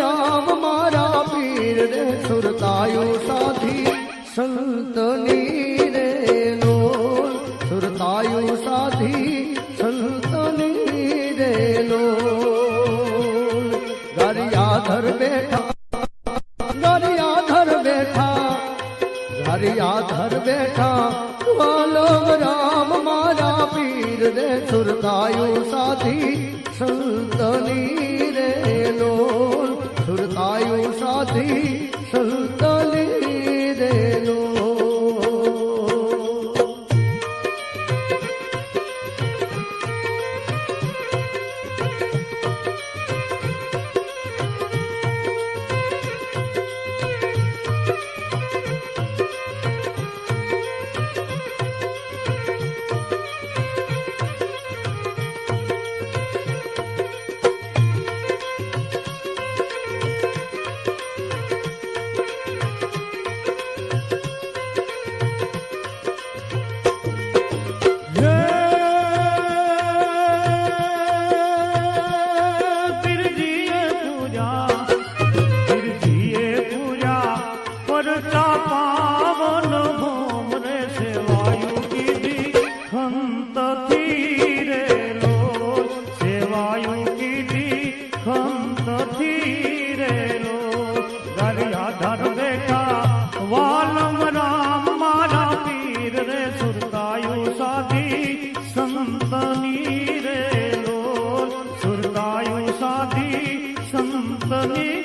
રામ મારા પીર રે સુરતાયો સાથી સંતની રે લો સુરતાયો સાથી સંતની રે લો ગરિયાધર બેઠા ગરિયાધર બેઠા ગરિયાધર બેઠા વાલમ રામ મારા પીર રે સુરતાયો સાથી સંત રે લોલ સુરતાયુ સાધી સંતની ખમતથી રે લોજ સેવાયું કીધી ખમતથી રે લોજ દરિયા ધર બેટા વાલમ રામ મારા પીર રે સુરતાયું સાધી સંતની રે લોજ સુરતાયું સાધી સંતની